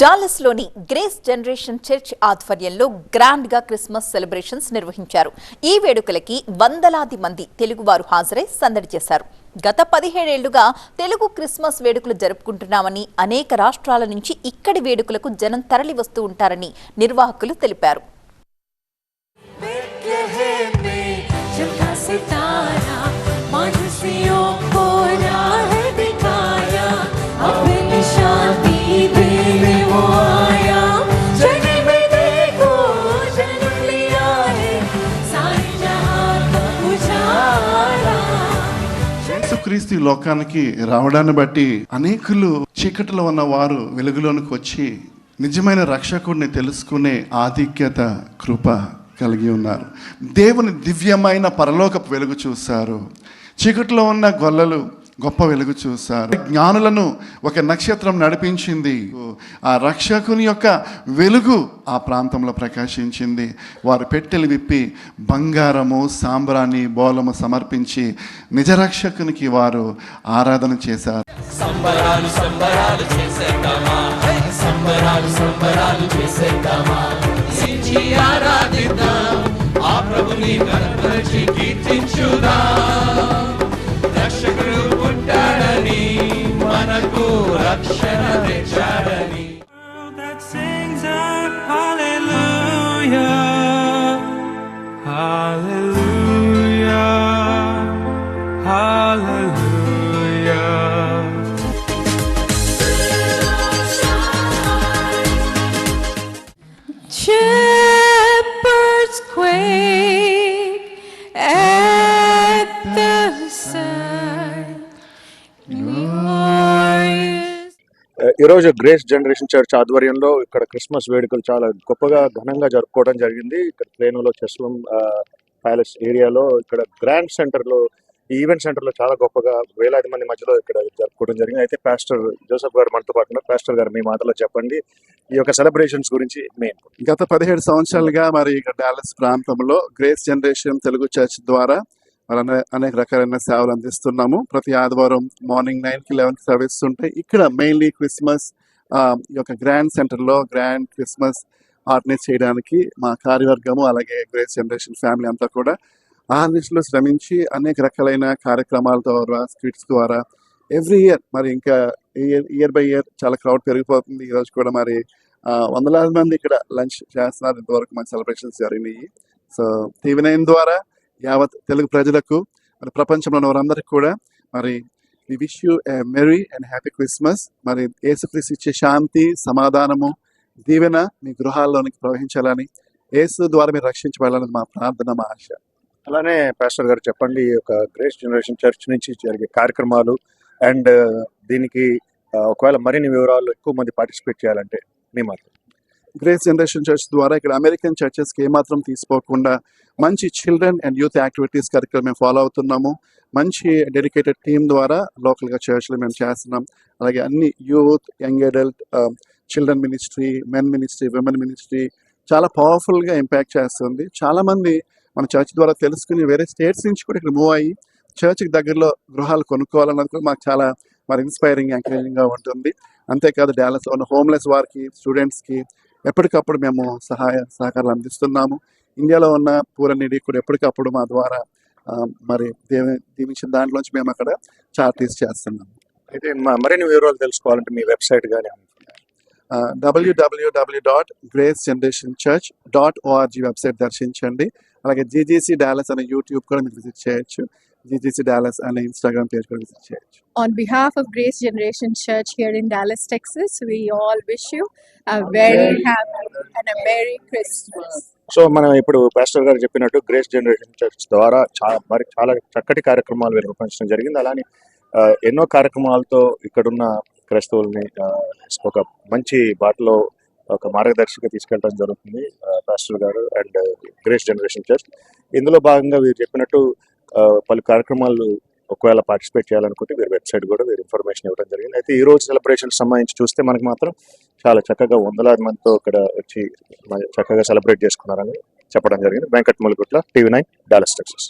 డాలస్లోని grace generation church ఆధ్వర్యంలో గ్రాండ్గా Christmas celebrations నిర్వహించారు. ఈ వేడుకలకి వందలాది మంది తెలుగువారు హాజరై సందడి చేశారు. గత పదిహేడేళ్ళుగా తెలుగు క్రిస్మస్ వేడుకలు జరుపుకుంటున్నామని అనేక రాష్ట్రాల నుంచి ఇక్కడి వేడుకలకు జనం తరలి వస్తూ ఉంటారని నిర్వాహకులు తెలిపారు. యేసుక్రీస్తు ఈ లోకానికి రావడాన్ని బట్టి అనేకులు చీకటిలో ఉన్న వారు వెలుగులోనికి వచ్చి నిజమైన రక్షకుడిని తెలుసుకునే ఆధిక్యత కృప కలిగి ఉన్నారు. దేవుని దివ్యమైన పరలోకపు వెలుగు చూశారు. చీకటిలో ఉన్న గొల్లలు గొప్ప వెలుగు చూశారు. జ్ఞానులను ఒక నక్షత్రం నడిపించింది. ఆ రక్షకుని యొక్క వెలుగు ఆ ప్రాంతంలో ప్రకాశించింది. వారు పెట్టెలు విప్పి బంగారము సాంబ్రాణి బోలము సమర్పించి నిజ రక్షకునికి వారు ఆరాధన చేశారు. సంబరాలు సంబరాలు చేసేద్దామా? సంబరాలు సంబరాలు చేసేద్దామా? ఆరాధిద్దాం. ఆ ప్రభుని ఈరోజు గ్రేస్ జనరేషన్ చర్చ్ ఆధ్వర్యంలో ఇక్కడ క్రిస్మస్ వేడుకలు చాలా గొప్పగా ఘనంగా జరుపుకోవడం జరిగింది. ఇక్కడ ప్లేనులో చెస్లం ప్యాలెస్ ఏరియాలో ఇక్కడ గ్రాండ్ సెంటర్లో ఈ ఈవెంట్ సెంటర్లో చాలా గొప్పగా వేలాది మంది మధ్యలో ఇక్కడ జరుపుకోవడం జరిగింది. అయితే పాస్టర్ జోసఫ్ గారు మనతో పాటు పాస్టర్ గారు మీ మాటలో చెప్పండి. ఈ యొక్క సెలబ్రేషన్స్ గురించి మెయిన్ గత పదిహేడు సంవత్సరాలుగా మరి ఇక్కడ డాలస్ ప్రాంతంలో గ్రేస్ జనరేషన్ తెలుగు చర్చ్ ద్వారా మరి అనేక రకాలైన సేవలు అందిస్తున్నాము. ప్రతి ఆదివారం మార్నింగ్ నైన్కి లెవెన్ సర్వీస్ ఉంటాయి. ఇక్కడ మెయిన్లీ క్రిస్మస్ ఈ యొక్క గ్రాండ్ సెంటర్లో గ్రాండ్ క్రిస్మస్ ఆర్గనైజ్ చేయడానికి మా కార్యవర్గము అలాగే గ్రేస్ జనరేషన్ ఫ్యామిలీ అంతా కూడా ఆర్గనైజ్లో శ్రమించి అనేక రకాలైన కార్యక్రమాల ద్వారా స్కిట్స్ ద్వారా ఎవ్రీ ఇయర్ మరి ఇంకా ఇయర్ ఇయర్ బై ఇయర్ చాలా క్రౌడ్ పెరిగిపోతుంది. ఈరోజు కూడా మరి వందలాది మంది ఇక్కడ లంచ్ చేస్తున్నారు. ఇంతవరకు మన సెలబ్రేషన్స్ జరిగినాయి. సో టీవీ నైన్ ద్వారా యావత్ తెలుగు ప్రజలకు మరి ప్రపంచంలో ఉన్న వారందరికీ కూడా మరి we wish you a merry and happy Christmas మరి యేసుక్రీస్తు ఇచ్చే శాంతి సమాధానము దీవెన మీ గృహాల్లోనికి ప్రవహించాలని ఏసు ద్వారా మీరు రక్షించబడాలని మా ప్రార్థన మా ఆశ. అలానే పాస్టర్ గారు చెప్పండి ఈ యొక్క గ్రేస్ జనరేషన్ చర్చ్ నుంచి జరిగే కార్యక్రమాలు అండ్ దీనికి ఒకవేళ మరిన్ని వివరాలు ఎక్కువ మంది పార్టిసిపేట్ చేయాలంటే మీ మాట గ్రేస్ జనరేషన్ చర్చ్ ద్వారా ఇక్కడ అమెరికన్ చర్చెస్కి ఏమాత్రం తీసుకోకుండా మంచి children and youth activities curriculum మేము ఫాలో అవుతున్నాము. మంచి డెడికేటెడ్ టీం ద్వారా లోకల్గా చర్చ్లు మేము చేస్తున్నాం. అలాగే అన్ని youth young adult children ministry men ministry women ministry చాలా పవర్ఫుల్గా ఇంపాక్ట్ చేస్తుంది. చాలామంది మన చర్చ్ ద్వారా తెలుసుకుని వేరే స్టేట్స్ నుంచి కూడా ఇక్కడ మూవ్ అయ్యి చర్చ్కి దగ్గరలో గృహాలు కొనుక్కోవాలన్నది కూడా మాకు చాలా మరి ఇన్స్పైరింగ్ ఎంకరేజింగ్గా ఉంటుంది. అంతేకాదు డాలస్లో ఉన్న హోమ్లెస్ వారికి స్టూడెంట్స్కి ఎప్పటికప్పుడు మేము సహాయ సహకారాలు అందిస్తున్నాము. ఇండియాలో ఉన్న పూర నిధి కూడా ఎప్పటికప్పుడు మా ద్వారా మరి దేవి దీవించిన దాంట్లోంచి మేము అక్కడ చార్టీస్ చేస్తున్నాము. అయితే మరిన్ని వివరాలు తెలుసుకోవాలంటే మీ వెబ్సైట్ కానీ WWW dot grace generation church dot ORG website దర్శించండి. అలాగే జీజీసీ డాలస్ అనే యూట్యూబ్ కూడా మీరు విజిట్ చేయొచ్చు. జీజీసీ డాలస్ అనే ఇన్స్టాగ్రామ్ పేజ్ కూడా విజిట్ చేయొచ్చు On behalf of Grace Generation Church here in Dallas, Texas, we all wish you a very happy and a Merry Christmas. So మనం ఇప్పుడు pastor గారు చెప్పినట్టు గ్రేస్ జనరేషన్ చర్చ్ ద్వారా చాలా మరి చాలా చక్కటి కార్యక్రమాలు నిర్వహించడం జరిగింది. అలానే ఎన్నో కార్యక్రమాలతో ఇక్కడున్న క్రైస్తవుల్ని ఒక మంచి బాటలో ఒక మార్గదర్శిగా తీసుకెళ్ళడం జరుగుతుంది పాస్టర్ గారు అండ్ గ్రేస్ జనరేషన్ చర్చ్ ఇందులో భాగంగా వీరు చెప్పినట్టు పలు కార్యక్రమాలు ఒకవేళ పార్టిసిపేట్ చేయాలనుకుంటే వీరి వెబ్సైట్ కూడా వీరు ఇన్ఫర్మేషన్ ఇవ్వడం జరిగింది. అయితే ఈ రోజు సెలబ్రేషన్ సంబంధించి చూస్తే మనకి మాత్రం చాలా చక్కగా వందలాది మందితో ఇక్కడ వచ్చి చక్కగా సెలబ్రేట్ చేసుకున్నారని చెప్పడం జరిగింది. Venkat Mulugutla TV nine Dallas Texas.